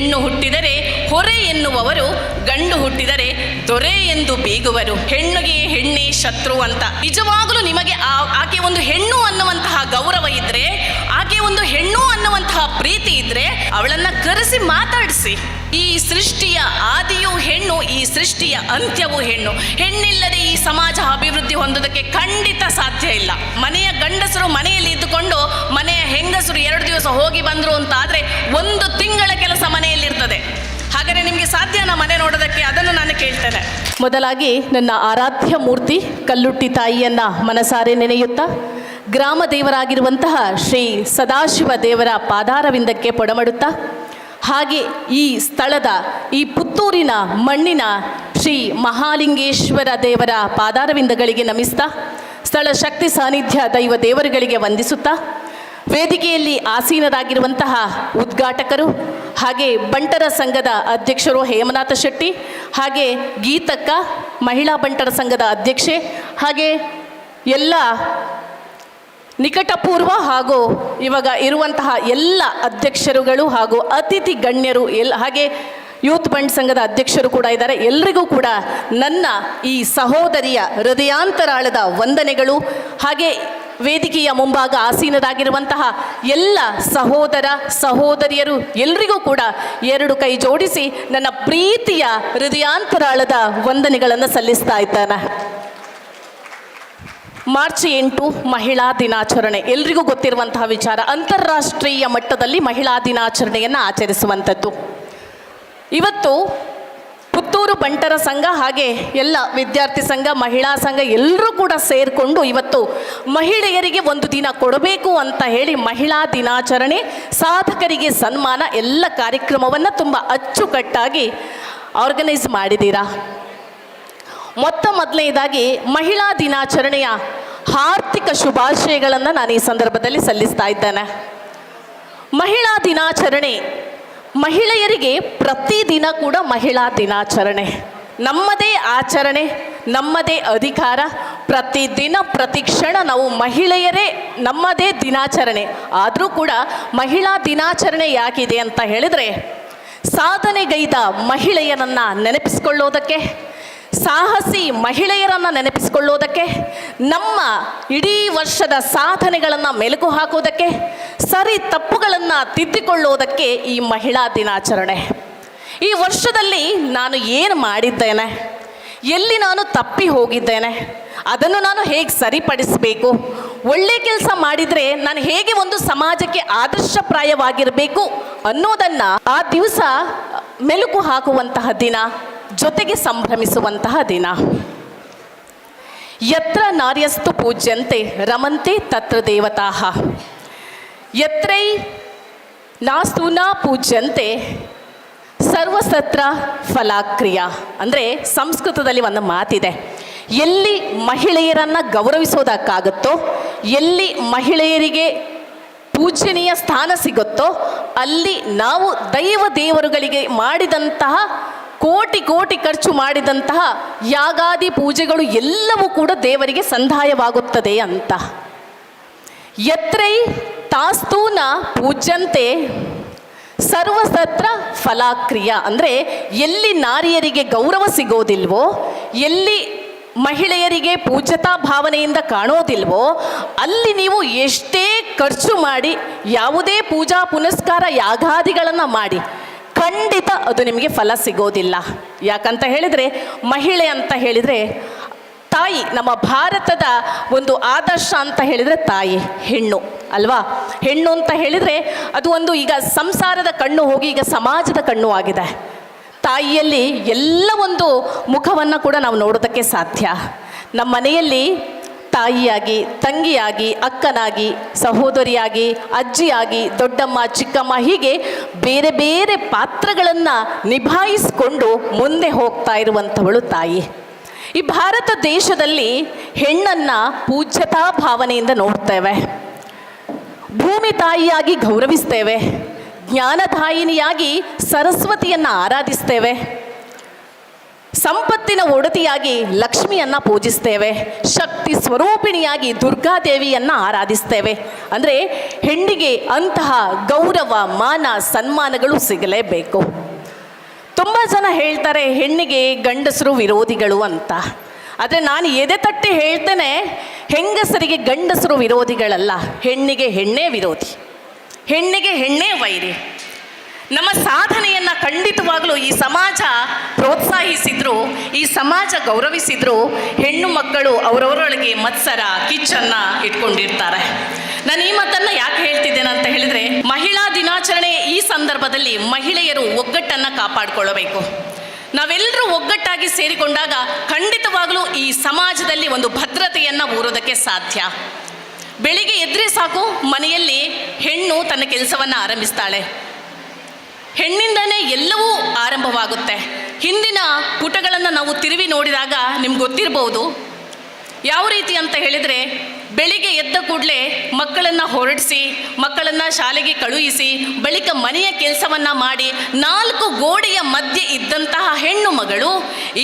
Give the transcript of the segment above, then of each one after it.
ಹೆಣ್ಣು ಹುಟ್ಟಿದರೆ ಹೊರೆ ಎನ್ನುವವರು, ಗಂಡು ಹುಟ್ಟಿದರೆ ದೊರೆ ಎಂದು ಬೀಗುವರು. ಹೆಣ್ಣಿಗೆ ಹೆಣ್ಣೆ ಶತ್ರು ಅಂತ. ನಿಜವಾಗಲೂ ನಿಮಗೆ ಆಕೆ ಒಂದು ಹೆಣ್ಣು ಅನ್ನುವಂತಹ ಗೌರವ ಇದ್ರೆ, ಆಕೆ ಒಂದು ಹೆಣ್ಣು ಅನ್ನುವಂತಹ ಪ್ರೀತಿ ಇದ್ರೆ, ಅವಳನ್ನ ಕರೆಸಿ ಮಾತಾಡಿಸಿ. ಈ ಸೃಷ್ಟಿಯ ಆದಿಯು ಹೆಣ್ಣು, ಈ ಸೃಷ್ಟಿಯ ಅಂತ್ಯವೂ ಹೆಣ್ಣು. ಹೆಣ್ಣಿಲ್ಲದೆ ಈ ಸಮಾಜ ಅಭಿವೃದ್ಧಿ ಹೊಂದೋದಕ್ಕೆ ಖಂಡಿತ ಸಾಧ್ಯ ಇಲ್ಲ. ಮನೆಯ ಗಂಡಸರು ಮನೆಯಲ್ಲಿ ಇದ್ದುಕೊಂಡು ಮನೆಯ ಹೆಂಗಸರು ಎರಡು ದಿವಸ ಹೋಗಿ ಬಂದರು ಅಂತ ಆದರೆ ಒಂದು ತಿಂಗಳ ಕೆಲಸ ಮನೆಯಲ್ಲಿರ್ತದೆ ಹಾಗರೆ ನಿಮಗೆ ಸಾಧ್ಯನಾ ಮನೆ ನೋಡೋದಕ್ಕೆ? ಅದನ್ನು ನಾನು ಕೇಳ್ತೇನೆ. ಮೊದಲಾಗಿ ನನ್ನ ಆರಾಧ್ಯ ಮೂರ್ತಿ ಕಲ್ಲುಟ್ಟಿ ತಾಯಿಯನ್ನ ಮನಸಾರೆ ನೆನೆಯುತ್ತಾ, ಗ್ರಾಮ ದೇವರಾಗಿರುವಂತಹ ಶ್ರೀ ಸದಾಶಿವ ದೇವರ ಪಾದಾರವಿಂದಕ್ಕೆ ಪೊಡಮಡುತ್ತಾ ಹಾಗೆ ಈ ಸ್ಥಳದ ಈ ಪುತ್ತೂರಿನ ಮಣ್ಣಿನ ಶ್ರೀ ಮಹಾಲಿಂಗೇಶ್ವರ ದೇವರ ಪಾದಾರವಿಂದಗಳಿಗೆ ನಮಿಸ್ತಾ, ಸ್ಥಳ ಶಕ್ತಿ ಸಾನ್ನಿಧ್ಯ ದೈವ ದೇವರುಗಳಿಗೆ ವಂದಿಸುತ್ತಾ, ವೇದಿಕೆಯಲ್ಲಿ ಆಸೀನರಾಗಿರುವಂತಹ ಉದ್ಘಾಟಕರು ಹಾಗೆ ಬಂಟರ ಸಂಘದ ಅಧ್ಯಕ್ಷರು ಹೇಮನಾಥ ಶೆಟ್ಟಿ, ಹಾಗೆ ಗೀತಕ್ಕ ಮಹಿಳಾ ಬಂಟರ ಸಂಘದ ಅಧ್ಯಕ್ಷೆ, ಹಾಗೆ ಎಲ್ಲ ನಿಕಟಪೂರ್ವ ಹಾಗೂ ಇವಾಗ ಇರುವಂತಹ ಎಲ್ಲ ಅಧ್ಯಕ್ಷರುಗಳು ಹಾಗೂ ಅತಿಥಿ ಗಣ್ಯರು ಎಲ್, ಹಾಗೆ ಯೂತ್ ಬಂಡ್ ಸಂಘದ ಅಧ್ಯಕ್ಷರು ಕೂಡ ಇದ್ದಾರೆ. ಎಲ್ರಿಗೂ ಕೂಡ ನನ್ನ ಈ ಸಹೋದರಿಯ ಹೃದಯಾಂತರಾಳದ ವಂದನೆಗಳು. ಹಾಗೆ ವೇದಿಕೆಯ ಮುಂಭಾಗ ಆಸೀನರಾಗಿರುವಂತಹ ಎಲ್ಲ ಸಹೋದರ ಸಹೋದರಿಯರು ಎಲ್ರಿಗೂ ಕೂಡ ಎರಡು ಕೈ ಜೋಡಿಸಿ ನನ್ನ ಪ್ರೀತಿಯ ಹೃದಯಾಂತರಾಳದ ವಂದನೆಗಳನ್ನು ಸಲ್ಲಿಸ್ತಾ ಇದ್ದಾನೆ. ಮಾರ್ಚ್ ಎಂಟು ಮಹಿಳಾ ದಿನಾಚರಣೆ. ಎಲ್ರಿಗೂ ಗೊತ್ತಿರುವಂತಹ ವಿಚಾರ, ಅಂತಾರಾಷ್ಟ್ರೀಯ ಮಟ್ಟದಲ್ಲಿ ಮಹಿಳಾ ದಿನಾಚರಣೆಯನ್ನು ಆಚರಿಸುವಂಥದ್ದು. ಇವತ್ತು ಪುತ್ತೂರು ಬಂಟರ ಸಂಘ ಹಾಗೆ ಎಲ್ಲ ವಿದ್ಯಾರ್ಥಿ ಸಂಘ, ಮಹಿಳಾ ಸಂಘ ಎಲ್ಲರೂ ಕೂಡ ಸೇರಿಕೊಂಡು ಇವತ್ತು ಮಹಿಳೆಯರಿಗೆ ಒಂದು ದಿನ ಕೊಡಬೇಕು ಅಂತ ಹೇಳಿ ಮಹಿಳಾ ದಿನಾಚರಣೆ, ಸಾಧಕರಿಗೆ ಸನ್ಮಾನ, ಎಲ್ಲ ಕಾರ್ಯಕ್ರಮವನ್ನು ತುಂಬ ಅಚ್ಚುಕಟ್ಟಾಗಿ ಆರ್ಗನೈಸ್ ಮಾಡಿದ್ದೀರಾ ಮೊತ್ತ ಮೊದಲನೆಯದಾಗಿ ಮಹಿಳಾ ದಿನಾಚರಣೆಯ ಆರ್ಥಿಕ ಶುಭಾಶಯಗಳನ್ನು ನಾನು ಈ ಸಂದರ್ಭದಲ್ಲಿ ಸಲ್ಲಿಸ್ತಾ ಇದ್ದೇನೆ. ಮಹಿಳಾ ದಿನಾಚರಣೆ, ಮಹಿಳೆಯರಿಗೆ ಪ್ರತಿದಿನ ಕೂಡ ಮಹಿಳಾ ದಿನಾಚರಣೆ. ನಮ್ಮದೇ ಆಚರಣೆ, ನಮ್ಮದೇ ಅಧಿಕಾರ ಪ್ರತಿದಿನ ಪ್ರತಿ ಕ್ಷಣ ನಾವು ಮಹಿಳೆಯರೇ ನಮ್ಮದೇ ದಿನಾಚರಣೆ. ಆದರೂ ಕೂಡ ಮಹಿಳಾ ದಿನಾಚರಣೆ ಯಾಕಿದೆ ಅಂತ ಹೇಳಿದರೆ, ಸಾಧನೆಗೈದ ಮಹಿಳೆಯರನ್ನು ನೆನಪಿಸಿಕೊಳ್ಳೋದಕ್ಕೆ ಸಾಹಸಿ ಮಹಿಳೆಯರನ್ನು ನೆನಪಿಸಿಕೊಳ್ಳೋದಕ್ಕೆ, ನಮ್ಮ ಇಡೀ ವರ್ಷದ ಸಾಧನೆಗಳನ್ನು ಮೆಲುಕು ಹಾಕೋದಕ್ಕೆ, ಸರಿ ತಪ್ಪುಗಳನ್ನು ತಿದ್ದಿಕೊಳ್ಳೋದಕ್ಕೆ ಈ ಮಹಿಳಾ ದಿನಾಚರಣೆ. ಈ ವರ್ಷದಲ್ಲಿ ನಾನು ಏನು ಮಾಡಿದ್ದೇನೆ, ಎಲ್ಲಿ ನಾನು ತಪ್ಪಿ ಹೋಗಿದ್ದೇನೆ, ಅದನ್ನು ನಾನು ಹೇಗೆ ಸರಿಪಡಿಸಬೇಕು, ಒಳ್ಳೆ ಕೆಲಸ ಮಾಡಿದರೆ ನಾನು ಹೇಗೆ ಒಂದು ಸಮಾಜಕ್ಕೆ ಆದರ್ಶಪ್ರಾಯವಾಗಿರಬೇಕು ಅನ್ನೋದನ್ನು ಆ ದಿವಸ ಮೆಲುಕು ಹಾಕುವಂತಹ ದಿನ. ಜೊತೆಗೆ ಸಂಭ್ರಮಿಸುವಂತಹ ದಿನ. ಯತ್ರ ನಾರ್ಯಸ್ತು ಪೂಜ್ಯಂತೆ ರಮಂತೆ ತತ್ರ ದೇವತಾ. ಯತ್ರೈ ನಾಸ್ತೂನ ಪೂಜ್ಯಂತೆ ಸರ್ವಸತ್ರ ಫಲಾಕ್ರಿಯ. ಅಂದರೆ ಸಂಸ್ಕೃತದಲ್ಲಿ ಒಂದು ಮಾತಿದೆ. ಎಲ್ಲಿ ಮಹಿಳೆಯರನ್ನು ಗೌರವಿಸೋದಕ್ಕಾಗುತ್ತೋ, ಎಲ್ಲಿ ಮಹಿಳೆಯರಿಗೆ ಪೂಜನೀಯ ಸ್ಥಾನ ಸಿಗುತ್ತೋ, ಅಲ್ಲಿ ನಾವು ದೈವ ದೇವರುಗಳಿಗೆ ಮಾಡಿದಂತಹ ಕೋಟಿ ಕೋಟಿ ಖರ್ಚು ಮಾಡಿದಂತಹ ಯಾಗಾದಿ ಪೂಜೆಗಳು ಎಲ್ಲವೂ ಕೂಡ ದೇವರಿಗೆ ಸಂದಾಯವಾಗುತ್ತದೆ ಅಂತ. ಯತ್ರೈ ತಾಸ್ತೂನ ಪೂಜ್ಯಂತೆ ಸರ್ವಸತ್ರ ಫಲಾಕ್ರಿಯ. ಅಂದರೆ ಎಲ್ಲಿ ನಾರಿಯರಿಗೆ ಗೌರವ ಸಿಗೋದಿಲ್ವೋ, ಎಲ್ಲಿ ಮಹಿಳೆಯರಿಗೆ ಪೂಜ್ಯತಾ ಭಾವನೆಯಿಂದ ಕಾಣೋದಿಲ್ವೋ, ಅಲ್ಲಿ ನೀವು ಎಷ್ಟೇ ಖರ್ಚು ಮಾಡಿ ಯಾವುದೇ ಪೂಜಾ ಪುನಸ್ಕಾರ ಯಾಗಾದಿಗಳನ್ನು ಮಾಡಿ ಖಂಡಿತ ಅದು ನಿಮಗೆ ಫಲ ಸಿಗೋದಿಲ್ಲ. ಯಾಕಂತ ಹೇಳಿದರೆ, ಮಹಿಳೆ ಅಂತ ಹೇಳಿದರೆ, ತಾಯಿ, ನಮ್ಮ ಭಾರತದ ಒಂದು ಆದರ್ಶ ಅಂತ ಹೇಳಿದರೆ ತಾಯಿ, ಹೆಣ್ಣು, ಅಲ್ವಾ? ಹೆಣ್ಣು ಅಂತ ಹೇಳಿದರೆ ಅದು ಒಂದು ಈಗ ಸಂಸಾರದ ಕಣ್ಣು ಹೋಗಿ ಈಗ ಸಮಾಜದ ಕಣ್ಣು ಆಗಿದೆ. ತಾಯಿಯಲ್ಲಿ ಎಲ್ಲ ಒಂದು ಮುಖವನ್ನು ಕೂಡ ನಾವು ನೋಡೋದಕ್ಕೆ ಸಾಧ್ಯ. ನಮ್ಮ ಮನೆಯಲ್ಲಿ ತಾಯಿಯಾಗಿ, ತಂಗಿಯಾಗಿ, ಅಕ್ಕನಾಗಿ, ಸಹೋದರಿಯಾಗಿ, ಅಜ್ಜಿಯಾಗಿ, ದೊಡ್ಡಮ್ಮ, ಚಿಕ್ಕಮ್ಮ ಹೀಗೆ ಬೇರೆ ಬೇರೆ ಪಾತ್ರಗಳನ್ನು ನಿಭಾಯಿಸಿಕೊಂಡು ಮುಂದೆ ಹೋಗ್ತಾ ಇರುವಂಥವಳು ತಾಯಿ. ಈ ಭಾರತ ದೇಶದಲ್ಲಿ ಹೆಣ್ಣನ್ನು ಪೂಜ್ಯತಾ ಭಾವನೆಯಿಂದ ನೋಡ್ತೇವೆ. ಭೂಮಿ ತಾಯಿಯಾಗಿ ಗೌರವಿಸ್ತೇವೆ. ಜ್ಞಾನದಾಯಿನಿಯಾಗಿ ಸರಸ್ವತಿಯನ್ನು ಆರಾಧಿಸ್ತೇವೆ. ಸಂಪತ್ತಿನ ಒಡತಿಯಾಗಿ ಲಕ್ಷ್ಮಿಯನ್ನು ಪೂಜಿಸ್ತೇವೆ. ಶಕ್ತಿ ಸ್ವರೂಪಿಣಿಯಾಗಿ ದುರ್ಗಾದೇವಿಯನ್ನು ಆರಾಧಿಸ್ತೇವೆ. ಅಂದರೆ ಹೆಣ್ಣಿಗೆ ಅಂತಹ ಗೌರವ, ಮಾನ, ಸನ್ಮಾನಗಳು ಸಿಗಲೇಬೇಕು. ತುಂಬ ಜನ ಹೇಳ್ತಾರೆ, ಹೆಣ್ಣಿಗೆ ಗಂಡಸರು ವಿರೋಧಿಗಳು ಅಂತ. ಆದರೆ ನಾನು ಎದೆ ತಟ್ಟಿ ಹೇಳ್ತೇನೆ, ಹೆಂಗಸರಿಗೆ ಗಂಡಸರು ವಿರೋಧಿಗಳಲ್ಲ, ಹೆಣ್ಣಿಗೆ ಹೆಣ್ಣೇ ವಿರೋಧಿ. ಹೆಣ್ಣಿಗೆ ಹೆಣ್ಣೇ ವೈರಿ. ನಮ್ಮ ಸಾಧನೆಯನ್ನು ಖಂಡಿತವಾಗಲೂ ಈ ಸಮಾಜ ಪ್ರೋತ್ಸಾಹಿಸಿದ್ರು, ಈ ಸಮಾಜ ಗೌರವಿಸಿದ್ರು, ಹೆಣ್ಣು ಮಕ್ಕಳು ಅವರವರೊಳಗೆ ಮತ್ಸರ, ಕಿಚ್ಚನ್ನು ಇಟ್ಕೊಂಡಿರ್ತಾರೆ. ನಾನು ಈ ಮಾತನ್ನು ಯಾಕೆ ಹೇಳ್ತಿದ್ದೇನೆ ಅಂತ ಹೇಳಿದ್ರೆ, ಮಹಿಳಾ ದಿನಾಚರಣೆ ಈ ಸಂದರ್ಭದಲ್ಲಿ ಮಹಿಳೆಯರು ಒಗ್ಗಟ್ಟನ್ನು ಕಾಪಾಡಿಕೊಳ್ಳಬೇಕು. ನಾವೆಲ್ಲರೂ ಒಗ್ಗಟ್ಟಾಗಿ ಸೇರಿಕೊಂಡಾಗ ಖಂಡಿತವಾಗಲೂ ಈ ಸಮಾಜದಲ್ಲಿ ಒಂದು ಭದ್ರತೆಯನ್ನು ಊರೋದಕ್ಕೆ ಸಾಧ್ಯ. ಬೆಳಿಗ್ಗೆ ಎದ್ರೆ ಸಾಕು, ಮನೆಯಲ್ಲಿ ಹೆಣ್ಣು ತನ್ನ ಕೆಲಸವನ್ನು ಆರಂಭಿಸ್ತಾಳೆ. ಹೆಣ್ಣಿಂದನೇ ಎಲ್ಲವೂ ಆರಂಭವಾಗುತ್ತೆ. ಹಿಂದಿನ ಪುಟಗಳನ್ನು ನಾವು ತಿರುವಿ ನೋಡಿದಾಗ ನಿಮ್ಗೆ ಗೊತ್ತಿರಬಹುದು ಯಾವ ರೀತಿ ಅಂತ ಹೇಳಿದರೆ, ಬೆಳಿಗ್ಗೆ ಎದ್ದ ಕೂಡಲೇ ಮಕ್ಕಳನ್ನು ಹೊರಡಿಸಿ, ಮಕ್ಕಳನ್ನು ಶಾಲೆಗೆ ಕಳುಹಿಸಿ, ಬಳಿಕ ಮನೆಯ ಕೆಲಸವನ್ನು ಮಾಡಿ ನಾಲ್ಕು ಗೋಡೆಯ ಮಧ್ಯೆ ಇದ್ದಂತಹ ಹೆಣ್ಣು ಮಗಳು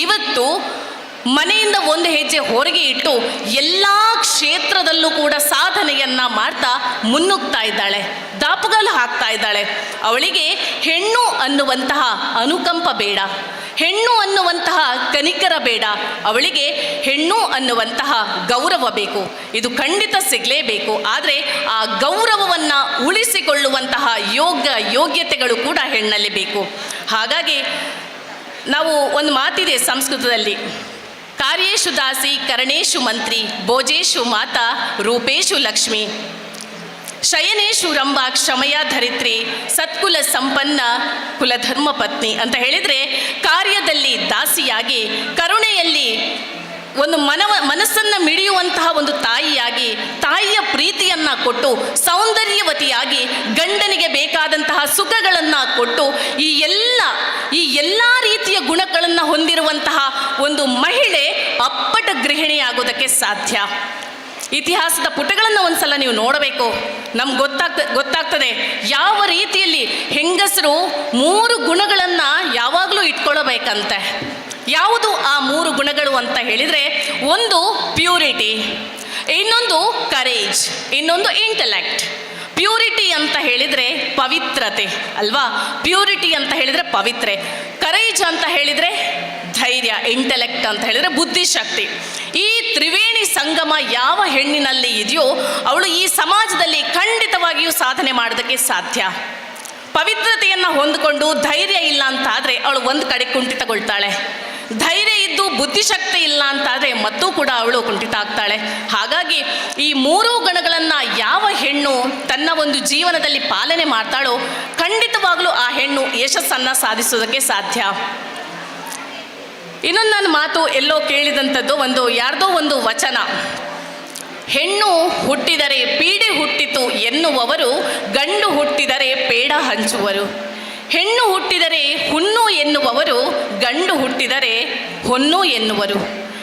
ಇವತ್ತು ಮನೆಯಿಂದ ಒಂದು ಹೆಜ್ಜೆ ಹೊರಗೆ ಇಟ್ಟು ಎಲ್ಲ ಕ್ಷೇತ್ರದಲ್ಲೂ ಕೂಡ ಸಾಧನೆಯನ್ನ ಮಾಡ್ತಾ ಮುನ್ನುಗ್ತಾ ಇದ್ದಾಳೆ, ದಾಪುಗಾಲು ಹಾಕ್ತಾ ಇದ್ದಾಳೆ. ಅವಳಿಗೆ ಹೆಣ್ಣು ಅನ್ನುವಂತಹ ಅನುಕಂಪ ಬೇಡ, ಹೆಣ್ಣು ಅನ್ನುವಂತಹ ಕನಿಕರ ಬೇಡ, ಅವಳಿಗೆ ಹೆಣ್ಣು ಅನ್ನುವಂತಹ ಗೌರವ ಬೇಕು. ಇದು ಖಂಡಿತ ಸಿಗಲೇಬೇಕು, ಆದರೆ ಆ ಗೌರವವನ್ನು ಉಳಿಸಿಕೊಳ್ಳುವಂತಹ ಯೋಗ ಯೋಗ್ಯತೆಗಳು ಕೂಡ ಹೆಣ್ಣಲ್ಲಿ ಬೇಕು. ಹಾಗಾಗಿ ನಾವು ಒಂದು ಮಾತಿದೆ ಸಂಸ್ಕೃತದಲ್ಲಿ ಕಾರ್ಯೇಶು ದಾಸಿ, ಕರಣೇಶು ಮಂತ್ರಿ, ಭೋಜೇಶು ಮಾತಾ, ರೂಪೇಶು ಲಕ್ಷ್ಮಿ. ಶಯನೇಶು ರಂಭಾ ಕ್ಷಮಯ ಧರಿತ್ರಿ, ಸತ್ಕುಲ ಸಂಪನ್ನ ಕುಲಧರ್ಮ ಪತ್ನಿ. ಅಂತ ಹೇಳಿದರೆ, ಕಾರ್ಯದಲ್ಲಿ ದಾಸಿಯಾಗಿ, ಕರುಣೆಯಲ್ಲಿ ಒಂದು ಮನವ ಮನಸ್ಸನ್ನು ಮಿಡಿಯುವಂತಹ ಒಂದು ತಾಯಿಯಾಗಿ, ತಾಯಿಯ ಪ್ರೀತಿಯನ್ನು ಕೊಟ್ಟು, ಸೌಂದರ್ಯವತಿಯಾಗಿ, ಗಂಡನಿಗೆ ಬೇಕಾದಂತಹ ಸುಖಗಳನ್ನು ಕೊಟ್ಟು, ಈ ಎಲ್ಲ ಈ ಎಲ್ಲ ರೀತಿಯ ಗುಣಗಳನ್ನು ಹೊಂದಿರುವಂತಹ ಒಂದು ಮಹಿಳೆ ಅಪ್ಪಟ ಗೃಹಿಣಿಯಾಗೋದಕ್ಕೆ ಸಾಧ್ಯ. ಇತಿಹಾಸದ ಪುಟಗಳನ್ನು ಒಂದ್ಸಲ ನೀವು ನೋಡಬೇಕು. ನಮ್ಗೆ ಗೊತ್ತಾಗ್ತ, ಗೊತ್ತಾಗ್ತದೆ. ಯಾವ ರೀತಿಯಲ್ಲಿ ಹೆಂಗಸರು ಮೂರು ಗುಣಗಳನ್ನು ಯಾವಾಗಲೂ ಇಟ್ಕೊಳ್ಳಬೇಕಂತೆ ಯಾವುದು ಆ ಮೂರು ಗುಣಗಳು ಅಂತ ಹೇಳಿದರೆ ಒಂದು ಪ್ಯೂರಿಟಿ ಇನ್ನೊಂದು ಕರೇಜ್ ಇನ್ನೊಂದು ಇಂಟೆಲೆಕ್ಟ್ ಪ್ಯೂರಿಟಿ ಅಂತ ಹೇಳಿದರೆ ಪವಿತ್ರತೆ, ಅಲ್ವಾ? ಪ್ಯೂರಿಟಿ ಅಂತ ಹೇಳಿದರೆ ಪವಿತ್ರೆ. ಕರೇಜ್ ಅಂತ ಹೇಳಿದರೆ ಧೈರ್ಯ ಇಂಟೆಲೆಕ್ಟ್ ಅಂತ ಹೇಳಿದರೆ ಬುದ್ಧಿಶಕ್ತಿ. ಈ ತ್ರಿವೇಣಿ ಸಂಗಮ ಯಾವ ಹೆಣ್ಣಿನಲ್ಲಿ ಇದೆಯೋ ಅವಳು ಈ ಸಮಾಜದಲ್ಲಿ ಖಂಡಿತವಾಗಿಯೂ ಸಾಧನೆ ಮಾಡೋದಕ್ಕೆ ಸಾಧ್ಯ. ಪವಿತ್ರತೆಯನ್ನು ಹೊಂದಿಕೊಂಡು ಧೈರ್ಯ ಇಲ್ಲ ಅಂತ ಆದರೆ ಅವಳು ಒಂದು ಕಡೆ ಕುಂಠಿತಗೊಳ್ತಾಳೆ. ಧೈರ್ಯ ಬುದ್ಧಿಶಕ್ತಿ ಇಲ್ಲ ಅಂತಾದರೆ ಮತ್ತೂ ಕೂಡ ಅವಳು ಕುಂಠಿತ ಆಗ್ತಾಳೆ. ಹಾಗಾಗಿ ಈ ಮೂರೂ ಗುಣಗಳನ್ನು ಯಾವ ಹೆಣ್ಣು ತನ್ನ ಒಂದು ಜೀವನದಲ್ಲಿ ಪಾಲನೆ ಮಾಡ್ತಾಳೋ ಖಂಡಿತವಾಗಲೂ ಆ ಹೆಣ್ಣು ಯಶಸ್ಸನ್ನು ಸಾಧಿಸೋದಕ್ಕೆ ಸಾಧ್ಯ. ಇನ್ನೊಂದು ನನ್ನ ಮಾತು ಎಲ್ಲೋ ಕೇಳಿದಂಥದ್ದು ಒಂದು ಯಾರ್ದೋ ಒಂದು ವಚನ. ಹೆಣ್ಣು ಹುಟ್ಟಿದರೆ ಪೀಡೆ ಹುಟ್ಟಿತು ಎನ್ನುವವರು ಗಂಡು ಹುಟ್ಟಿದರೆ ಪೇಡ ಹಂಚುವರು. ಹೆಣ್ಣು ಹುಟ್ಟಿದರೆ ಹುಣ್ಣು ಎನ್ನುವವರು, ಗಂಡು ಹುಟ್ಟಿದರೆ ಹೊನ್ನು ಎನ್ನುವರು.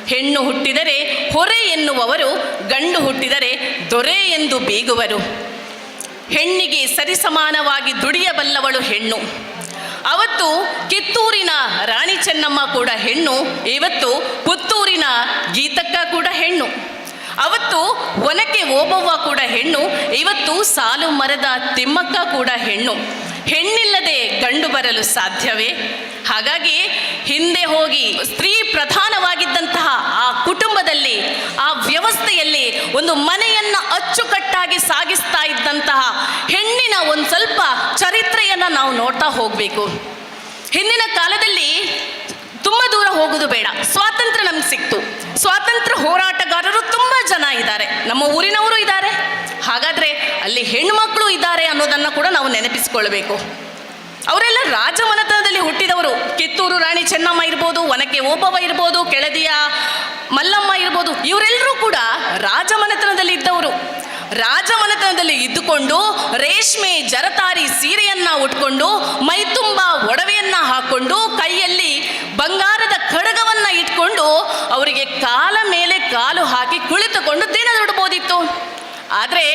ಹೆಣ್ಣು ಹುಟ್ಟಿದರೆ ಹೊರೆ ಎನ್ನುವವರು, ಗಂಡು ಹುಟ್ಟಿದರೆ ದೊರೆ ಎಂದು ಬೀಗುವರು. ಹೆಣ್ಣಿಗೆ ಸರಿಸಮಾನವಾಗಿ ದುಡಿಯಬಲ್ಲವಳು ಹೆಣ್ಣು. ಅವತ್ತು ಕಿತ್ತೂರಿನ ರಾಣಿ ಚೆನ್ನಮ್ಮ ಕೂಡ ಹೆಣ್ಣು, ಇವತ್ತು ಪುತ್ತೂರಿನ ಗೀತಕ್ಕ ಕೂಡ ಹೆಣ್ಣು. ಅವತ್ತು ಒನಕೆ ಓಬವ್ವ ಕೂಡ ಹೆಣ್ಣು, ಇವತ್ತು ಸಾಲು ಮರದ ತಿಮ್ಮಕ್ಕ ಕೂಡ ಹೆಣ್ಣು. ಹೆಣ್ಣಿಲ್ಲದೆ ಗಂಡು ಬರಲು ಸಾಧ್ಯವೇ? ಹಾಗಾಗಿ ಹಿಂದೆ ಹೋಗಿ ಸ್ತ್ರೀ ಪ್ರಧಾನವಾಗಿದ್ದಂತಹ ಆ ಕುಟುಂಬದಲ್ಲಿ, ಆ ವ್ಯವಸ್ಥೆಯಲ್ಲಿ ಒಂದು ಮನೆಯನ್ನು ಅಚ್ಚುಕಟ್ಟಾಗಿ ಸಾಗಿಸ್ತಾ ಇದ್ದಂತಹ ಹೆಣ್ಣಿನ ಒಂದು ಸ್ವಲ್ಪ ಚರಿತ್ರೆಯನ್ನು ನಾವು ನೋಡ್ತಾ ಹೋಗಬೇಕು. ಹಿಂದಿನ ಕಾಲದಲ್ಲಿ ತುಂಬ ದೂರ ಹೋಗೋದು ಬೇಡ. ಸ್ವಾತಂತ್ರ್ಯ ನಮ್ಗೆ ಸಿಕ್ತು. ಸ್ವಾತಂತ್ರ್ಯ ಹೋರಾಟಗಾರರು ತುಂಬ ಜನ ಇದ್ದಾರೆ. ನಮ್ಮ ಊರಿನವರು ಇದ್ದಾರೆ. ಹಾಗಾದರೆ ಅಲ್ಲಿ ಹೆಣ್ಮಕ್ಳು ಇದ್ದಾರೆ ಅನ್ನೋದನ್ನು ಕೂಡ ನಾವು ನೆನಪಿಸಿಕೊಳ್ಬೇಕು. ಅವರೆಲ್ಲ ರಾಜಮನೆತನದಲ್ಲಿ ಹುಟ್ಟಿದವರು. ಕಿತ್ತೂರು ರಾಣಿ ಚೆನ್ನಮ್ಮ ಇರ್ಬೋದು, ಒನಕೆ ಓಬವ್ವ ಇರ್ಬೋದು, ಕೆಳದಿಯ ಮಲ್ಲಮ್ಮ ಇರ್ಬೋದು, ಇವರೆಲ್ಲರೂ ಕೂಡ ರಾಜಮನೆತನದಲ್ಲಿ ಇದ್ದವರು. ರಾಜಮನೆತನದಲ್ಲಿ ಇದ್ದುಕೊಂಡು ರೇಷ್ಮೆ ಜರತಾರಿ ಸೀರೆಯನ್ನ ಉಟ್ಕೊಂಡು, ಮೈತುಂಬ ಒಡವೆಯನ್ನ ಹಾಕೊಂಡು, ಕೈಯಲ್ಲಿ ಬಂಗಾರದ ಖಡ್ಗವನ್ನ ಇಟ್ಕೊಂಡು, ಅವರಿಗೆ ಕಾಲ ಮೇಲೆ ಕಾಲು ಹಾಕಿ ಕುಳಿತುಕೊಂಡು ದಿನ ದುಡ್ಬೋದಿತ್ತು ಆದರೆ